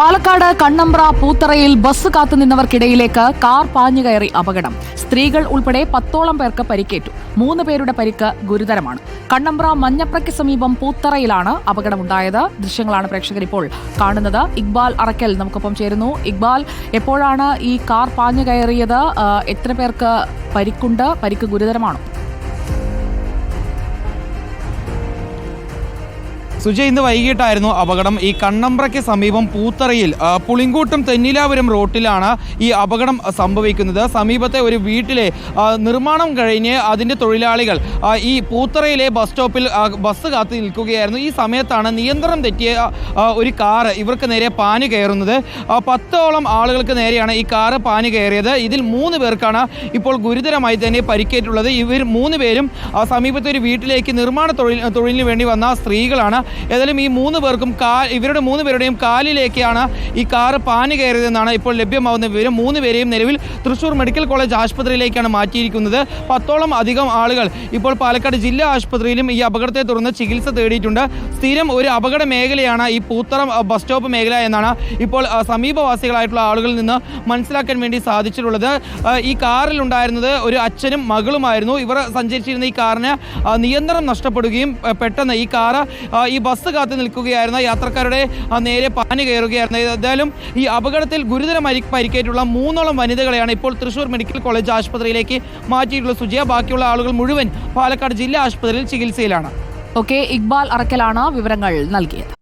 പാലക്കാട് കണ്ണമ്പ്ര പൂത്തറയിൽ ബസ് കാത്തുനിന്നവർക്കിടയിലേക്ക് കാർ പാഞ്ഞുകയറി അപകടം. സ്ത്രീകൾ ഉൾപ്പെടെ പത്തോളം പേർക്ക് പരിക്കേറ്റു. മൂന്ന് പേരുടെ പരിക്ക് ഗുരുതരമാണ്. കണ്ണമ്പ്ര മഞ്ഞപ്രയ്ക്ക് സമീപം പൂത്തറയിലാണ് അപകടമുണ്ടായത്. ദൃശ്യങ്ങളാണ് പ്രേക്ഷകർ ഇപ്പോൾ കാണുന്നത്. ഇക്ബാൽ അറക്കൽ നമുക്കൊപ്പം ചേരുന്നു. ഇക്ബാൽ എപ്പോഴാണ് ഈ കാർ പാഞ്ഞു കയറിയത്? എത്ര പേർക്ക് പരിക്കുണ്ട്? പരിക്ക് ഗുരുതരമാണോ? സുജയ് ഇന്ന് വൈകിട്ടായിരുന്നു അപകടം. ഈ കണ്ണമ്പ്രയ്ക്ക് സമീപം പൂത്തറയിൽ പുളിങ്കൂട്ടം തെന്നിലാപുരം റോട്ടിലാണ് ഈ അപകടം സംഭവിക്കുന്നത്. സമീപത്തെ ഒരു വീട്ടിലെ നിർമ്മാണം കഴിഞ്ഞ് അതിന്റെ തൊഴിലാളികൾ ഈ പൂത്തറയിലെ ബസ് സ്റ്റോപ്പിൽ ബസ് കാത്തു നിൽക്കുകയായിരുന്നു. ഈ സമയത്താണ് നിയന്ത്രണം തെറ്റിയ ഒരു കാറ് ഇവർക്ക് നേരെ പാന് കയറുന്നത്. പത്തോളം ആളുകൾക്ക് നേരെയാണ് ഈ കാറ് പാന് കയറിയത്. ഇതിൽ മൂന്ന് പേർക്കാണ് ഇപ്പോൾ ഗുരുതരമായി തന്നെ പരിക്കേറ്റുള്ളത്. ഇവർ മൂന്ന് പേരും സമീപത്തെ ഒരു വീട്ടിലേക്ക് നിർമ്മാണ തൊഴിൽ തൊഴിലിന് വേണ്ടി വന്ന സ്ത്രീകളാണ്. ഏതായാലും ഈ മൂന്ന് പേർക്കും കാ ഇവരുടെ മൂന്ന് പേരുടെയും കാലിലേക്കാണ് ഈ കാറ് പാഞ്ഞു കയറിയതെന്നാണ് ഇപ്പോൾ ലഭ്യമാവുന്ന വിവരം. മൂന്ന് പേരെയും നിലവിൽ തൃശ്ശൂർ മെഡിക്കൽ കോളേജ് ആശുപത്രിയിലേക്കാണ് മാറ്റിയിരിക്കുന്നത്. പത്തോളം അധികം ആളുകൾ ഇപ്പോൾ പാലക്കാട് ജില്ലാ ആശുപത്രിയിലും ഈ അപകടത്തെ തുടർന്ന് ചികിത്സ തേടിയിട്ടുണ്ട്. സ്ഥിരം ഒരു അപകട മേഖലയാണ് ഈ പൂത്തറം ബസ് സ്റ്റോപ്പ് മേഖല എന്നാണ് ഇപ്പോൾ സമീപവാസികളായിട്ടുള്ള ആളുകളിൽ നിന്ന് മനസ്സിലാക്കാൻ വേണ്ടി സാധിച്ചിട്ടുള്ളത്. ഈ കാറിൽ ഉണ്ടായിരുന്നത് ഒരു അച്ഛനും മകളുമായിരുന്നു. ഇവർ സഞ്ചരിച്ചിരുന്ന ഈ കാറിന് നിയന്ത്രണം നഷ്ടപ്പെടുകയും പെട്ടെന്ന് ഈ കാറ് ഈ ബസ് കാത്തു നിൽക്കുകയായിരുന്ന യാത്രക്കാരുടെ നേരെ പാനി കയറുകയായിരുന്നു. ഏതായാലും ഈ അപകടത്തിൽ ഗുരുതരമായി പരിക്കേറ്റുള്ള മൂന്നോളം വനിതകളെയാണ് ഇപ്പോൾ തൃശൂർ മെഡിക്കൽ കോളേജ് ആശുപത്രിയിലേക്ക് മാറ്റിയിട്ടുള്ള സുജിയ. ബാക്കിയുള്ള ആളുകൾ മുഴുവൻ പാലക്കാട് ജില്ലാ ആശുപത്രിയിൽ ചികിത്സയിലാണ്. ഓക്കെ ഇക്ബാൽ അറക്കലാണ് വിവരങ്ങൾ നൽകിയത്.